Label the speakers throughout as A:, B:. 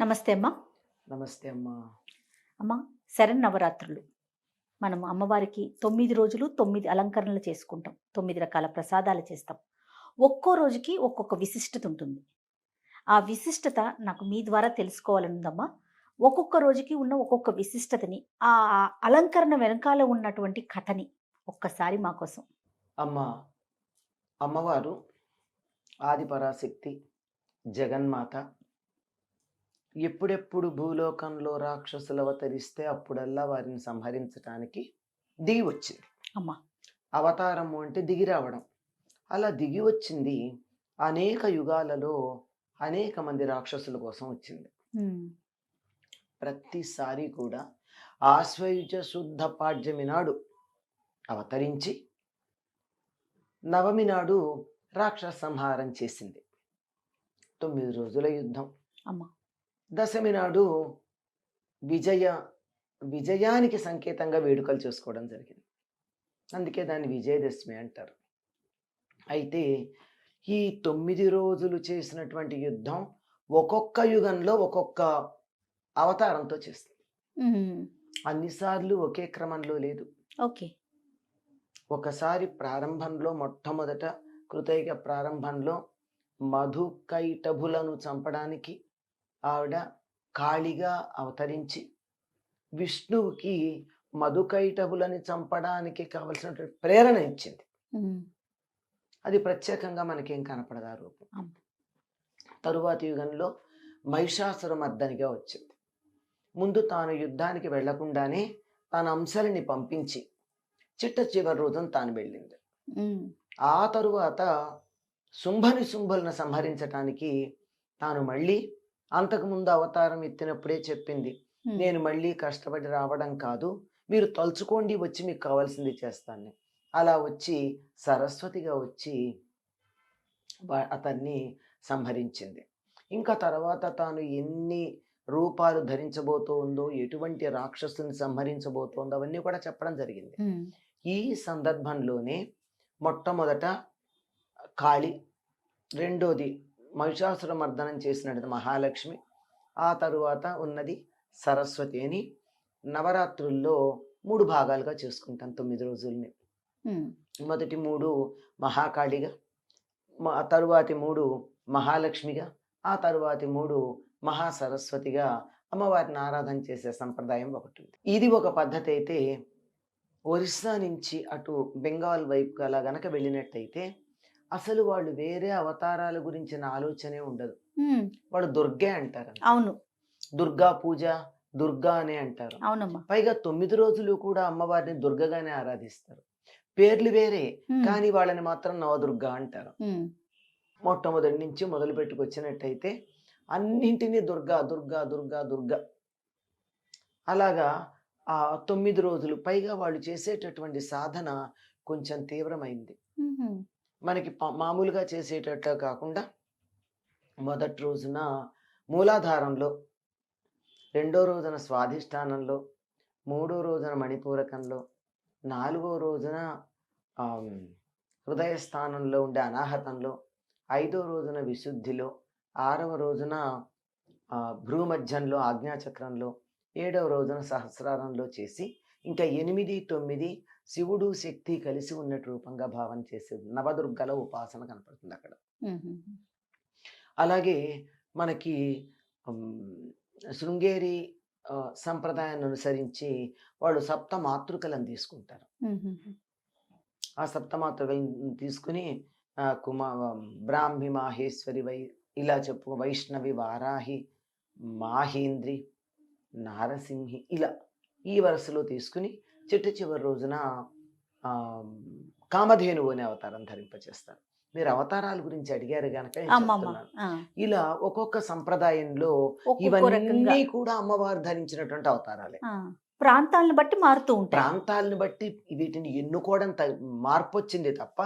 A: నమస్తే అమ్మా.
B: నమస్తే అమ్మా.
A: అమ్మా శరన్నవరాత్రులు మనం అమ్మవారికి తొమ్మిది రోజులు తొమ్మిది అలంకరణలు చేసుకుంటాం. తొమ్మిది రకాల ప్రసాదాలు చేస్తాం. ఒక్కో రోజుకి ఒక్కొక్క విశిష్టత ఉంటుంది. ఆ విశిష్టత నాకు మీ ద్వారా తెలుసుకోవాలని ఉందమ్మా ఒక్కొక్క రోజుకి ఉన్న ఒక్కొక్క విశిష్టతని ఆ అలంకరణ వెనకాల ఉన్నటువంటి కథని ఒక్కసారి మా కోసం.
B: అమ్మ అమ్మవారు ఆదిపరాశక్తి జగన్మాత ఎప్పుడెప్పుడు భూలోకంలో రాక్షసులు అవతరిస్తే అప్పుడల్లా వారిని సంహరించటానికి దిగి వచ్చింది.
A: అమ్మా.
B: అవతారము అంటే దిగి రావడం. అలా దిగి వచ్చింది. అనేక యుగాలలో అనేక మంది రాక్షసుల కోసం వచ్చింది. ప్రతిసారి కూడా ఆశ్వయుజ శుద్ధ పాడ్యమి నాడు అవతరించి నవమి నాడు రాక్షస సంహారం చేసింది. తొమ్మిది రోజుల యుద్ధం.
A: అమ్మా.
B: దశమి నాడు విజయ విజయానికి సంకేతంగా వేడుకలు చేసుకోవడం జరిగింది. అందుకే దాన్ని విజయదశమి అంటారు. అయితే ఈ తొమ్మిది రోజులు చేసినటువంటి యుద్ధం ఒక్కొక్క యుగంలో ఒక్కొక్క అవతారంతో చేస్తుంది. అన్నిసార్లు ఒకే క్రమంలో లేదు.
A: ఓకే.
B: ఒకసారి ప్రారంభంలో మొట్టమొదట కృతయుగ ప్రారంభంలో మధుకైటభులను చంపడానికి ఆవిడ కాళిగా అవతరించి విష్ణువుకి మధుకైటభులని చంపడానికి కావలసినటువంటి ప్రేరణ ఇచ్చింది. అది ప్రత్యేకంగా మనకేం కనపడదు ఆ రూపం. తరువాతి యుగంలో మహిషాసురమర్దనిగా వచ్చింది. ముందు తాను యుద్ధానికి వెళ్ళకుండానే తన అంశాలని పంపించి చిట్ట చివరి రోజున తాను వెళ్ళింది. ఆ తరువాత శుంభని శుంభులను సంహరించటానికి తాను మళ్ళీ అంతకుముందు అవతారం ఎత్తినప్పుడే చెప్పింది. నేను మళ్ళీ కష్టపడి రావడం కాదు మీరు తలుచుకోండి వచ్చి మీకు కావాల్సింది చేస్తాను అలా వచ్చి సరస్వతిగా వచ్చి అతన్ని సంహరించింది. ఇంకా తర్వాత తాను ఎన్ని రూపాలు ధరించబోతోందో ఎటువంటి రాక్షసుని సంహరించబోతోందో అవన్నీ కూడా చెప్పడం జరిగింది. ఈ సందర్భంలోనే మొట్టమొదట కాళి రెండోది మహిషాసుర మర్దనం చేసినది మహాలక్ష్మి. ఆ తరువాత ఉన్నది సరస్వతి అని నవరాత్రుల్లో మూడు భాగాలుగా చేసుకుంటాం తొమ్మిది రోజుల్ని. మొదటి మూడు మహాకాళిగా తరువాతి మూడు మహాలక్ష్మిగా ఆ తరువాతి మూడు మహాసరస్వతిగా అమ్మవారిని ఆరాధన చేసే సంప్రదాయం ఒకటి ఉంది. ఇది ఒక పద్ధతి అయితే ఒరిస్సా నుంచి అటు బెంగాల్ వైపు అలా గనక వెళ్ళినట్టయితే అసలు వాళ్ళు వేరే అవతారాల గురించిన ఆలోచనే ఉండదు. వాళ్ళు దుర్గే అంటారు
A: అవును.
B: దుర్గా పూజ దుర్గా అనే అంటారు.
A: అవునమ్మా.
B: పైగా తొమ్మిది రోజులు కూడా అమ్మవారిని దుర్గగానే ఆరాధిస్తారు. పేర్లు వేరే కానీ వాళ్ళని మాత్రం నవదుర్గ అంటారు. మొట్టమొదటి నుంచి మొదలు పెట్టుకొచ్చినట్టయితే అన్నింటినీ దుర్గా దుర్గా దుర్గా దుర్గా. అలాగా ఆ తొమ్మిది రోజులు పైగా వాళ్ళు చేసేటటువంటి సాధన కొంచెం తీవ్రమైంది. మనకి మామూలుగా చేసేటట్టు కాకుండా మొదటి రోజున మూలాధారంలో రెండో రోజున స్వాధిష్టానంలో మూడో రోజున మణిపూరకంలో నాలుగో రోజున హృదయస్థానంలో హృదయ స్థానంలో ఉండే అనాహతంలో ఐదో రోజున విశుద్ధిలో ఆరవ రోజున భ్రూమధ్యంలో ఆజ్ఞాచక్రంలో ఏడవ రోజున సహస్రారంలో చేసి ఇంకా ఎనిమిది తొమ్మిది శివుడు శక్తి కలిసి ఉన్నట్టు రూపంగా భావన చేసే నవదుర్గల ఉపాసన కనపడుతుంది అక్కడ. అలాగే మనకి శృంగేరి సంప్రదాయాన్ని అనుసరించి వాళ్ళు సప్త మాతృకలను తీసుకుంటారు. ఆ సప్త మాతృకలను తీసుకుని కుమా బ్రాహ్మి మాహేశ్వరి వై ఇలా చెప్పు వైష్ణవి వారాహి మాహేంద్రి నారసింహి ఇలా ఈ వరుసలో తీసుకుని చిట్ట చివరి రోజున ఆ, కామధేనువు అనే అవతారం ధరింపచేస్తారు. మీరు అవతారాల గురించి అడిగారు.
A: ఆ,
B: ఇలా ఒక్కొక్క సంప్రదాయంలో ఇవన్నీ కూడా అమ్మవారు ధరించినటువంటి అవతారాలే.
A: ప్రాంతాలను బట్టి మారుతూ ఉంటాయి.
B: ప్రాంతాలను బట్టి వీటిని ఎన్నుకోవడం మార్పు వచ్చింది తప్ప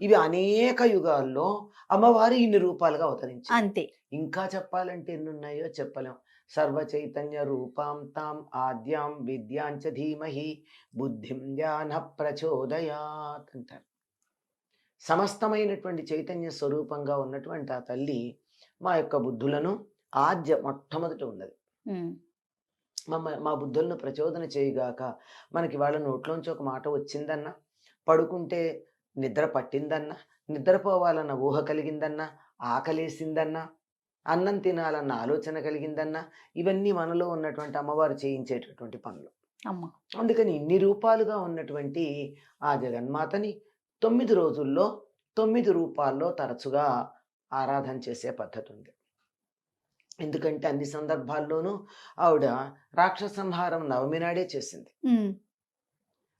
B: ఇవి అనేక యుగాల్లో అమ్మవారు ఇన్ని రూపాలుగా అవతరించింది
A: అంతే.
B: ఇంకా చెప్పాలంటే ఎన్ని ఉన్నాయో చెప్పలేం. సర్వ చైతన్య రూపాం తాం ఆద్యాం విద్యాంచ ధీమహి బుద్ధిం ధ్యాన ప్రచోదయాత్ అంటారు. సమస్తమైనటువంటి చైతన్య స్వరూపంగా ఉన్నటువంటి ఆ తల్లి మా యొక్క బుద్ధులను ఆద్య మొట్టమొదట ఉన్నది. మా బుద్ధులను ప్రచోదన చేయుగాక మనకి వాళ్ళ నోట్లోంచి ఒక మాట వచ్చిందన్నా పడుకుంటే నిద్ర పట్టిందన్నా నిద్రపోవాలన్న ఊహ కలిగిందన్నా ఆకలేసిందన్నా అన్నం తినాలన్న ఆలోచన కలిగిందన్నా ఇవన్నీ మనలో ఉన్నటువంటి అమ్మవారు చేయించేటటువంటి పనులు.
A: అమ్మ.
B: అందుకని ఇన్ని రూపాలుగా ఉన్నటువంటి ఆ జగన్మాతని తొమ్మిది రోజుల్లో తొమ్మిది రూపాల్లో తరచుగా ఆరాధన చేసే పద్ధతి ఉంది ఎందుకంటే అన్ని సందర్భాల్లోనూ ఆవిడ రాక్షస సంహారం నవమి నాడే చేసింది.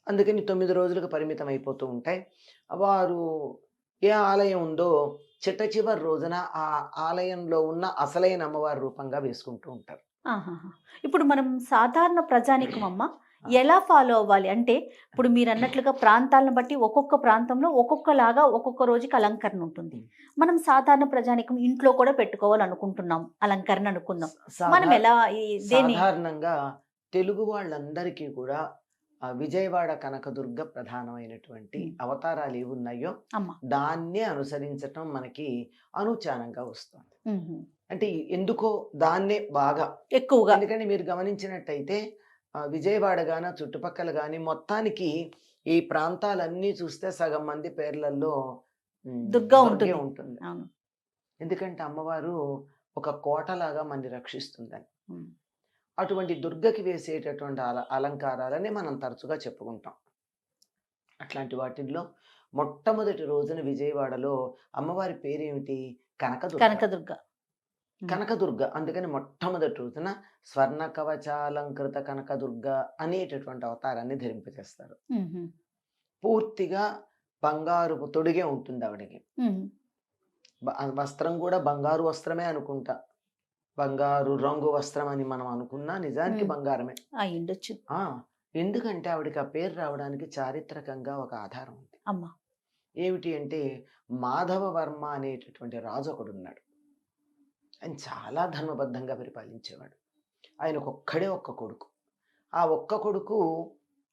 B: అందుకని తొమ్మిది రోజులకు పరిమితం అయిపోతూ ఉంటాయి. వారు ఏ ఆలయం ఉందో చిట్ట చివరి రోజున ఆ ఆలయంలో ఉన్న అసలైన అమ్మవారి రూపంగా వేసుకుంటూ ఉంటారు.
A: ఇప్పుడు మనం సాధారణ ప్రజానికం అమ్మ ఎలా ఫాలో అవ్వాలి? అంటే ఇప్పుడు మీరు అన్నట్లుగా ప్రాంతాలను బట్టి ఒక్కొక్క ప్రాంతంలో ఒక్కొక్కలాగా ఒక్కొక్క రోజుకి అలంకరణ ఉంటుంది. మనం సాధారణ ప్రజానికం ఇంట్లో కూడా పెట్టుకోవాలనుకుంటున్నాం అలంకరణ అనుకుందాం మనం ఎలా
B: సాధారణంగా తెలుగు వాళ్ళందరికీ కూడా విజయవాడ కనకదుర్గ ప్రధానమైనటువంటి. అవతారాలు ఏవి ఉన్నాయో దాన్నే అనుసరించటం మనకి అనుచానంగా వస్తుంది. అంటే ఎందుకో దాన్నే బాగా
A: ఎక్కువగా
B: ఎందుకంటే మీరు గమనించినట్టయితే విజయవాడ గాన చుట్టుపక్కల కానీ మొత్తానికి ఈ ప్రాంతాలన్నీ చూస్తే సగం మంది పేర్లలో
A: దుర్గా ఉంటుంది.
B: ఉంటుంది ఎందుకంటే అమ్మవారు ఒక కోటలాగా మనని రక్షిస్తుందని. అటువంటి దుర్గకి వేసేటటువంటి అల అలంకారాలని మనం తరచుగా చెప్పుకుంటాం. అట్లాంటి వాటిల్లో మొట్టమొదటి రోజున విజయవాడలో అమ్మవారి పేరేమిటి? కనకదుర్గ.
A: కనకదుర్గ.
B: కనకదుర్గ. అందుకని మొట్టమొదటి రోజున స్వర్ణ కవచాలంకృత కనకదుర్గ అనేటటువంటి అవతారాన్ని ధరింపజేస్తారు. పూర్తిగా బంగారు తొడిగే ఉంటుంది ఆవిడకి. వస్త్రం కూడా బంగారు వస్త్రమే అనుకుంటా. బంగారు రంగు వస్త్రం అని మనం అనుకున్నా నిజానికి. బంగారమే.
A: అయి ఉండొచ్చు
B: ఆ ఎందుకంటే ఆవిడకి ఆ పేరు రావడానికి చారిత్రకంగా ఒక ఆధారం ఉంది.
A: అమ్మ.
B: ఏమిటి అంటే మాధవ వర్మ అనేటటువంటి రాజు ఒకడు ఉన్నాడు ఆయన చాలా ధర్మబద్ధంగా పరిపాలించేవాడు. ఆయనకు ఒక్కడే ఒక్క కొడుకు. ఆ ఒక్క కొడుకు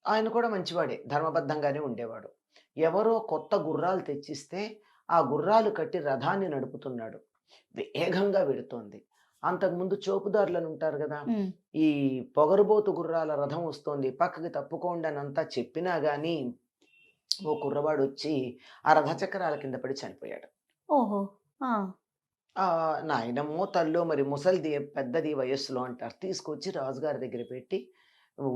B: ఆయన కూడా మంచివాడే ధర్మబద్ధంగానే ఉండేవాడు. ఎవరో కొత్త గుర్రాలు తెచ్చిస్తే ఆ గుర్రాలు కట్టి రథాన్ని నడుపుతున్నాడు. వేగంగా వెడుతోంది. అంతకుముందు చోపుదారులను ఉంటారు కదా. ఈ పొగరుబోతు గుర్రాల రథం వస్తోంది. పక్కకి తప్పుకోండి అని అంతా చెప్పినా గాని ఓ కుర్రవాడు వచ్చి ఆ రథ చక్రాల కింద పడి చనిపోయాడు.
A: ఓహో!
B: నాయనమ్మో తల్లో మరి ముసలిది పెద్దది వయస్సులో అంటారు. తీసుకొచ్చి రాజుగారి దగ్గర పెట్టి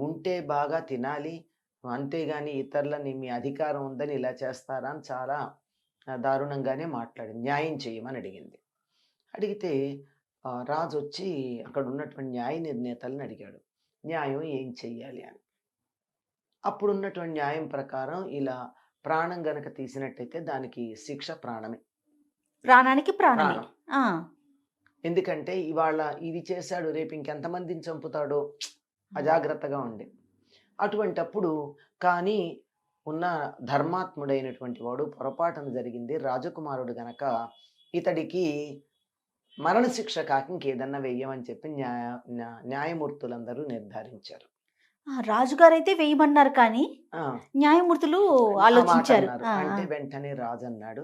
B: ఉంటే బాగా తినాలి అంతేగాని ఇతరులని మీ అధికారం ఉందని ఇలా చేస్తారా అని చాలా దారుణంగానే మాట్లాడింది న్యాయం చేయమని అడిగింది. అడిగితే రాజు వచ్చి అక్కడ ఉన్నటువంటి న్యాయ నిర్ణేతలను అడిగాడు. న్యాయం ఏం చెయ్యాలి? అని. అప్పుడు ఉన్నటువంటి న్యాయం ప్రకారం ఇలా ప్రాణం గనక తీసినట్టయితే దానికి శిక్ష ప్రాణమే.
A: ప్రాణానికి
B: ప్రాణం. ఎందుకంటే ఇవాళ ఇది చేశాడు రేపు ఇంకెంతమందిని చంపుతాడో అజాగ్రత్తగా ఉండే. అటువంటప్పుడు కానీ ఉన్న ధర్మాత్ముడైనటువంటి వాడు పొరపాటున జరిగింది రాజకుమారుడు గనక ఇతడికి మరణశిక్ష కాక ఇంకేదన్నా వెయ్యమని చెప్పి న్యాయ న్యా- న్యాయమూర్తులందరూ నిర్ధారించారు.
A: రాజుగారు అయితే వేయమన్నారు కానీ న్యాయమూర్తులు ఆలోచించారు.
B: అంటే వెంటనే రాజు అన్నాడు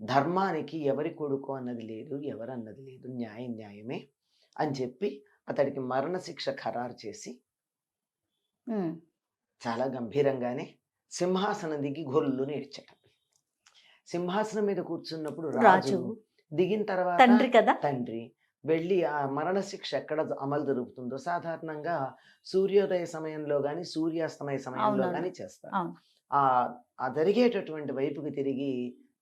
B: ధర్మానికి ఎవరి కొడుకు అన్నది లేదు ఎవరు అన్నది లేదు న్యాయం న్యాయమే అని చెప్పి అతడికి మరణశిక్ష ఖరారు చేసి. చాలా గంభీరంగానే సింహాసనం దిగి గొల్లు నేర్చట సింహాసనం మీద కూర్చున్నప్పుడు రాజు దిగిన తర్వాత
A: తండ్రి కదా?
B: తండ్రి. వెళ్ళి ఆ మరణశిక్ష ఎక్కడ అమలు జరుగుతుందో సాధారణంగా సూర్యోదయ సమయంలో గాని సూర్యాస్తమయ సమయంలో. గాని చేస్తారు. ఆ ఆ జరిగేటటువంటి వైపుకి తిరిగి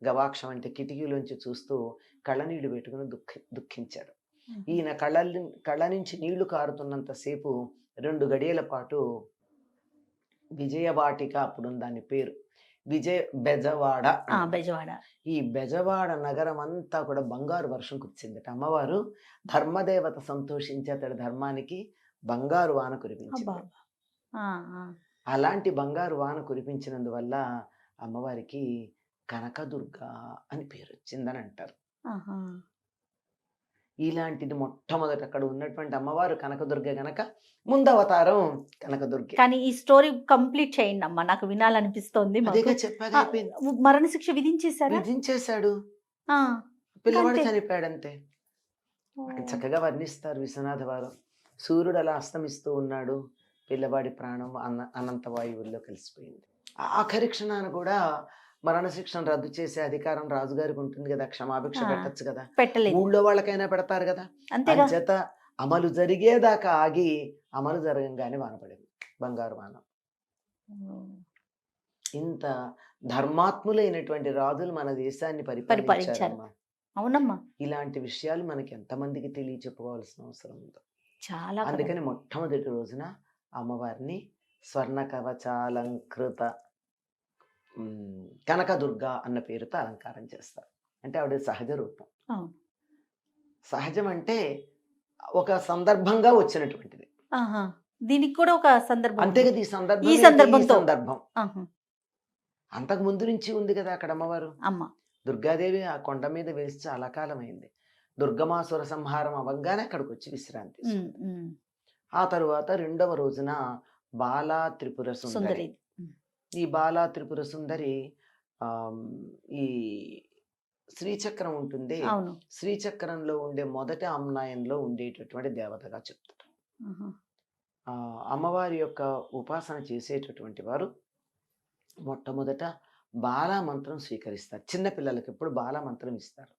B: గవాక్షం అంటే కిటికీలోంచి చూస్తూ కళ్ళనీళ్ళు పెట్టుకుని దుఃఖి దుఃఖించాడు. ఈయన కళ్ళ కళ్ళ నుంచి నీళ్ళు కారుతున్నంతసేపు రెండు గడియల పాటు విజయవాటిక అప్పుడు దాని పేరు. విజయ బెజవాడ.
A: బెజవాడ
B: ఈ బెజవాడ నగరం అంతా కూడా బంగారు వర్షం కురిచిందట అమ్మవారు ధర్మదేవత సంతోషించి అతడి ధర్మానికి బంగారు వాన కురిపించింది. అలాంటి బంగారు వాన కురిపించినందువల్ల అమ్మవారికి కనకదుర్గ అని పేరు వచ్చిందని అంటారు. ఇలాంటిది మొట్టమొదట అక్కడ ఉన్నటువంటి అమ్మవారు కనకదుర్గ గనక ముందు అవతారం కనకదుర్గ.
A: కానీ ఈ స్టోరీ కంప్లీట్ చేయండి అమ్మా నాకు వినాలనిపిస్తోంది మాకు.
B: అదేగా చెప్పాక
A: ఆ,
B: అయిపోయింది.
A: మరణ శిక్ష విధించేశారా?
B: విధించేశాడు. పిల్లవాడు
A: అంతే.
B: చనిపోయాడంతే. అక్కడ చక్కగా వర్ణిస్తారు విశ్వనాథ వారు. సూర్యుడు అలా అస్తమిస్తూ ఉన్నాడు. పిల్లవాడి ప్రాణం అన్న అనంత వాయువుల్లో కలిసిపోయింది. ఆఖరి క్షణాన కూడా మరణ శిక్షను రద్దు చేసే అధికారం రాజుగారికి ఉంటుంది కదా క్షమాభిక్ష. పెట్టచ్చు కదా.
A: పెట్టలేదు.
B: ఊళ్ళో వాళ్ళకైనా పెడతారు కదా. అంచేత అమలు జరిగేదాకా ఆగి అమలు జరగంగానే వానపడింది బంగారు వాన. ఇంత ధర్మాత్ములైనటువంటి రాజులు మన దేశాన్ని
A: పరిపాలించారు.
B: పరిపాలించారమ్మా.
A: అవునమ్మా.
B: ఇలాంటి విషయాలు మనకి ఎంతమందికి తెలియ చెప్పుకోవాల్సిన అవసరం ఉందో.
A: చాలా.
B: అందుకని మొట్టమొదటి రోజున అమ్మవారిని స్వర్ణ కవచాలంకృత కనకదుర్గ అన్న పేరుతో అలంకారం చేస్తారు అంటే ఆవిడ సహజ రూపం. సహజం అంటే ఒక సందర్భంగా వచ్చినటువంటిది.
A: దీనికి కూడా ఒక సందర్భం
B: అంతే. కదా ఈ సందర్భం
A: ఈ.
B: సందర్భం
A: ఆహా.
B: అంతకు ముందు నుంచి ఉంది కదా అక్కడ అమ్మవారు
A: అమ్మ
B: దుర్గాదేవి ఆ కొండ మీద వెలిసి చాలా కాలం అయింది దుర్గమాసుర సంహారం అవ్వగానే అక్కడికి వచ్చి విశ్రాంతి. ఆ తరువాత రెండవ రోజున బాలా త్రిపుర సుందరి ఈ బాలా త్రిపుర సుందరి ఈ శ్రీచక్రం ఉంటుంది. శ్రీచక్రంలో ఉండే మొదటి అమ్నాయంలో ఉండేటటువంటి దేవతగా చెప్తారు. అమ్మవారి యొక్క ఉపాసన చేసేటటువంటి వారు మొట్టమొదట బాలా మంత్రం స్వీకరిస్తారు. చిన్న పిల్లలకి ఎప్పుడు బాలా మంత్రం ఇస్తారు.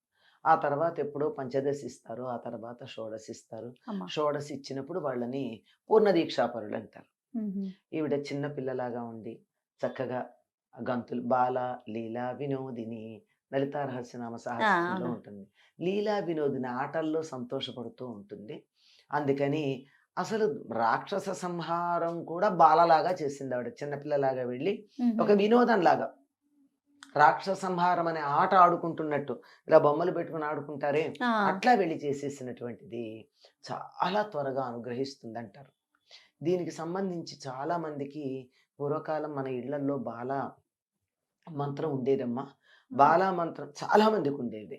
B: ఆ తర్వాత ఎప్పుడో పంచదశి ఇస్తారు. ఆ తర్వాత షోడశి ఇస్తారు. షోడశి ఇచ్చినప్పుడు వాళ్ళని పూర్ణ దీక్షాపరులు అంటారు. ఈవిడ చిన్న పిల్లలాగా ఉండి చక్కగా గంతులు బాల లీలా వినోదిని లలితా రహస్యనామ సహస్రంలో
A: అవును.
B: ఉంటుంది. లీలా వినోదిని ఆటల్లో సంతోషపడుతూ ఉంటుంది. అందుకని అసలు రాక్షస సంహారం కూడా బాలలాగా చేసింది ఆవిడ. చిన్నపిల్లలాగా వెళ్ళి. ఒక వినోదం లాగా రాక్షస సంహారం అనే ఆట ఆడుకుంటున్నట్టు. ఇలా బొమ్మలు పెట్టుకుని ఆడుకుంటారే? అట్లా వెళ్ళి చేసేసినటువంటిది చాలా త్వరగా అనుగ్రహిస్తుంది అంటారు దీనికి సంబంధించి చాలా మందికి పూర్వకాలం మన ఇళ్ళలో బాల మంత్రం ఉండేదమ్మా. బాలా మంత్రం చాలా మందికి ఉండేది.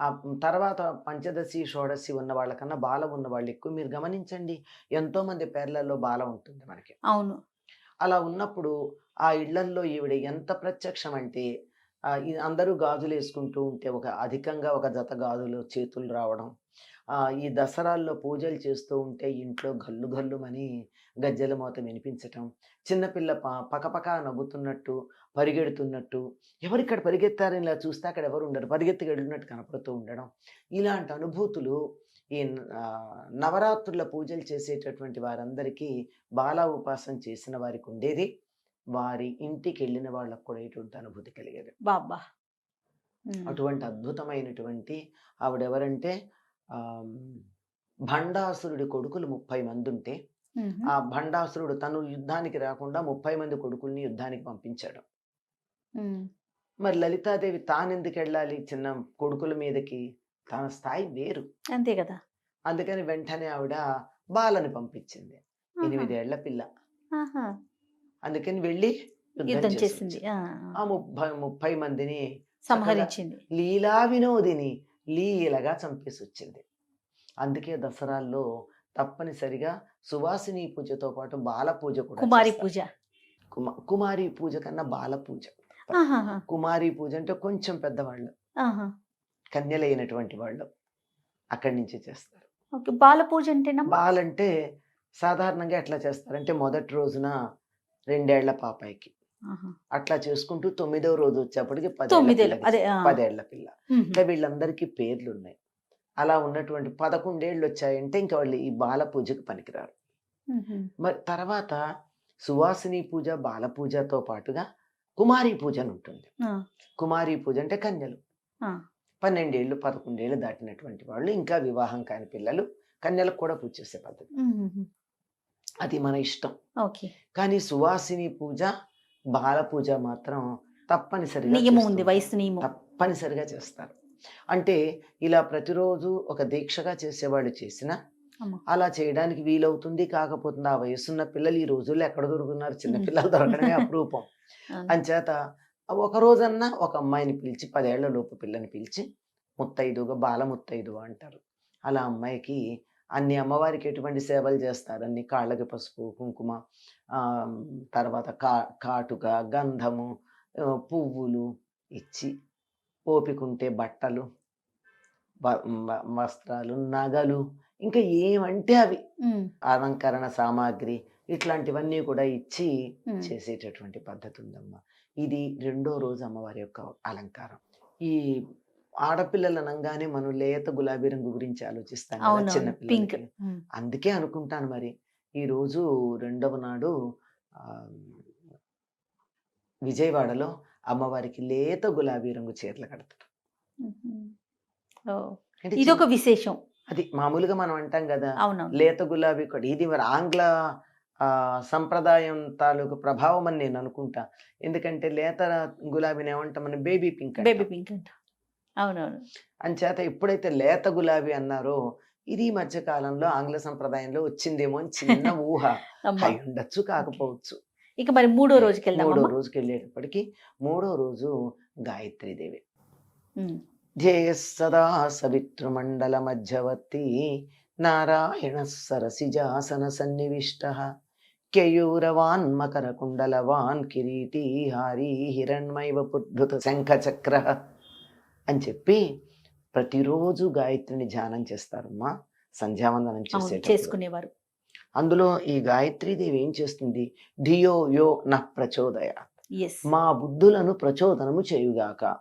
B: ఆ తర్వాత పంచదశి షోడశి ఉన్న వాళ్ళకన్నా బాల ఉన్న వాళ్ళు ఎక్కువ. మీరు గమనించండి ఎంతో మంది పేర్లలో బాల ఉంటుంది మనకి.
A: అవును.
B: అలా ఉన్నప్పుడు ఆ ఇళ్ళల్లో ఈవిడ ఎంత ప్రత్యక్షం అంటే అందరూ గాజులు వేసుకుంటూ ఉంటే ఒక అధికంగా ఒక జత గాజులు చేతులు రావడం ఈ దసరాల్లో పూజలు చేస్తూ ఉంటే ఇంట్లో గల్లు గల్లుమని గజ్జల మోత వినిపించటం చిన్నపిల్ల ప పకపక నవ్వుతున్నట్టు పరిగెడుతున్నట్టు ఎవరు ఇక్కడ పరిగెత్తారని ఇలా చూస్తే అక్కడ ఎవరు ఉండరు. పరిగెత్తి వెళ్ళినట్టు కనపడుతూ ఉండడం. ఇలాంటి అనుభూతులు ఈ నవరాత్రుల పూజలు చేసేటటువంటి వారందరికీ బాలా ఉపాసన చేసిన వారికి ఉండేది. వారి ఇంటికి వెళ్ళిన వాళ్ళకు కూడా ఇటువంటి అనుభూతి కలిగేది.
A: బాబా.
B: అటువంటి అద్భుతమైనటువంటి ఆవిడెవరంటే భండాసురుడి కొడుకులు ముప్పై మంది ఉంటే. ఆ భండాసురుడు తను యుద్ధానికి రాకుండా ముప్పై మంది కొడుకుల్ని యుద్ధానికి పంపించాడు. మరి లలితాదేవి తానెందుకు వెళ్ళాలి చిన్న కొడుకుల మీదకి? తన స్థాయి వేరు.
A: అంతే కదా.
B: అందుకని వెంటనే ఆవిడ బాలని పంపించింది. ఎనిమిదేళ్ళ పిల్ల. అందుకని వెళ్ళి
A: యుద్ధం
B: చేసి
A: చేసింది. ఆ
B: ముప్పై ముప్పై మందిని
A: సంహరించింది.
B: లీలా వినోదిని లీలగా చంపేసి వచ్చింది అందుకే దసరాల్లో తప్పనిసరిగా సువాసిని పూజతో పాటు బాల పూజ కూడా
A: కుమారి. పూజ
B: కుమ- కుమారి పూజ కన్నా బాల పూజ. కుమారి పూజ అంటే కొంచెం పెద్దవాళ్ళు. కన్యలైనటువంటి వాళ్ళు అక్కడి నుంచి చేస్తారు
A: బాల పూజ అంటేనమ్మా
B: బాలంటే సాధారణంగా ఎట్లా చేస్తారంటే మొదటి రోజున రెండేళ్ళ పాపాయికి. అట్లా చేసుకుంటూ తొమ్మిదవ రోజు వచ్చేప్పటికి
A: ఆ.
B: పదేళ్ళ పిల్ల. అంటే వీళ్ళందరికీ పేర్లు ఉన్నాయి అలా ఉన్నటువంటి పదకొండేళ్ళు వచ్చాయంటే ఇంకా వాళ్ళు ఈ బాల పూజకు పనికిరారు. మరి తర్వాత సువాసిని పూజ బాల పూజతో పాటుగా కుమారి పూజ అని ఉంటుంది. కుమారి పూజ అంటే కన్యలు. పన్నెండేళ్ళు పదకొండేళ్ళు దాటినటువంటి వాళ్ళు ఇంకా వివాహం కాని పిల్లలు కన్యలకు కూడా పూజ చేసే పద్ధతి. అది మన ఇష్టం
A: ఓకే
B: కానీ సువాసిని పూజ బాల పూజ మాత్రం తప్పనిసరిగా
A: నియమం ఉంది. వయసు నియమం
B: తప్పనిసరిగా చేస్తారు అంటే ఇలా ప్రతిరోజు ఒక దీక్షగా చేసేవాళ్ళు చేసిన. అలా చేయడానికి వీలవుతుంది కాకపోతుంది ఆ వయసున్న పిల్లలు ఈ రోజుల్లో ఎక్కడ దొరుకుతున్నారు చిన్న. పిల్లలు దొరకడమే అపురూపం. అంచేత ఒక రోజన్నా ఒక అమ్మాయిని పిలిచి పదేళ్ళ లోపు పిల్లని పిలిచి ముత్తైదుగా బాల ముత్తైదు అంటారు అలా అమ్మాయికి అన్ని అమ్మవారికి ఎటువంటి సేవలు చేస్తారు? అన్ని కాళ్ళకి పసుపు కుంకుమ తర్వాత కా కాటుక గంధము పువ్వులు ఇచ్చి ఓపికంటే బట్టలు వస్త్రాలు నగలు ఇంకా ఏమంటే అవి. అలంకరణ సామాగ్రి ఇట్లాంటివన్నీ కూడా ఇచ్చి. చేసేటటువంటి పద్ధతి ఉందమ్మా ఇది రెండో రోజు అమ్మవారి యొక్క అలంకారం. ఈ ఆడపిల్లలు అనగానే మనం లేత గులాబీ రంగు గురించి ఆలోచిస్తాం చిన్న
A: పింక్.
B: అందుకే అనుకుంటాను మరి. ఈ రోజు రెండవ నాడు విజయవాడలో అమ్మవారికి లేత గులాబీ రంగు చీరలు కడతారు.
A: ఇది ఒక విశేషం.
B: అది మామూలుగా మనం అంటాం కదా లేత గులాబీ కూడా. ఇది మరి ఆంగ్ల సంప్రదాయం తాలూకు ప్రభావం అని నేను అనుకుంటా. ఎందుకంటే లేత గులాబీని ఏమంటాం మనం? Baby pink.
A: బేబీ పింక్ అంట. అవునవును.
B: అంచేత ఎప్పుడైతే లేత గులాబీ అన్నారో ఇది ఈ మధ్య కాలంలో ఆంగ్ల సంప్రదాయంలో వచ్చిందేమో అని చిన్న ఊహ. అయి ఉండొచ్చు కాకపోవచ్చు.
A: ఇక మరి మూడో రోజుకి
B: మూడో? రోజుకి వెళ్ళేటప్పటికి మూడో రోజు గాయత్రీదేవి ధ్యేయ సదా సవితృమండల మధ్యవర్తి నారాయణ సరసిజాసన సన్నివిష్ట. కేయూరవాన్ మకర కుండలవాన్ కిరీటీ హారీ హిరణ్మైవ పుద్ధుత శంఖ చక్ర అని చెప్పి ప్రతిరోజు గాయత్రిని ధ్యానం చేస్తారమ్మా. సంధ్యావందనం చేసేటప్పుడు.
A: చేసుకునేవారు.
B: అందులో ఈ గాయత్రీదేవి ఏం చేస్తుంది? ధియో యో న ప్రచోదయ. మా బుద్ధులను ప్రచోదనము చేయుగాక.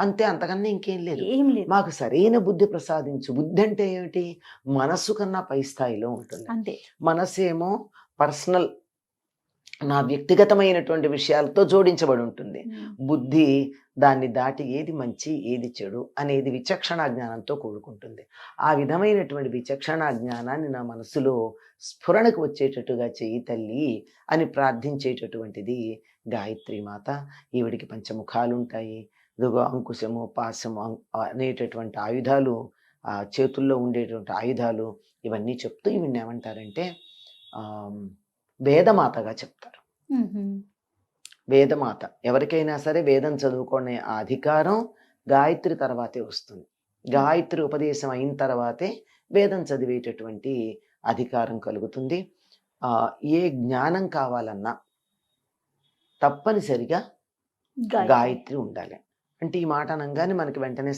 B: అంతే అంతకన్నా ఇంకేం లేదు. మాకు సరైన బుద్ధి ప్రసాదించు. బుద్ధి అంటే ఏమిటి? మనస్సు కన్నా పై స్థాయిలో ఉంటుంది. ఏమో పర్సనల్ నా వ్యక్తిగతమైనటువంటి విషయాలతో జోడించబడి ఉంటుంది. బుద్ధి దాన్ని దాటి ఏది మంచి ఏది చెడు అనేది విచక్షణ జ్ఞానంతో కూడుకుంటుంది. ఆ విధమైనటువంటి విచక్షణ జ్ఞానాన్ని నా మనసులో స్ఫురణకు వచ్చేటట్టుగా చెయ్యి తల్లి అని ప్రార్థించేటటువంటిది గాయత్రి మాత. ఈవిడికి పంచముఖాలు ఉంటాయి ఇదిగో అంకుశము పాశము అనేటటువంటి ఆయుధాలు చేతుల్లో ఉండేటువంటి ఆయుధాలు ఇవన్నీ చెప్తూ ఈవిడ్ని ఏమంటారంటే ఆ, వేదమాతగా చెప్తారు. వేదమాత ఎవరికైనా సరే వేదం చదువుకునే ఆ అధికారం గాయత్రి తర్వాతే వస్తుంది గాయత్రి ఉపదేశం అయిన తర్వాతే వేదం చదివేటటువంటి అధికారం కలుగుతుంది ఆ ఏ జ్ఞానం కావాలన్నా తప్పనిసరిగా. గాయత్రి ఉండాలి అంటే ఈ మాట అనగానే మనకి వెంటనే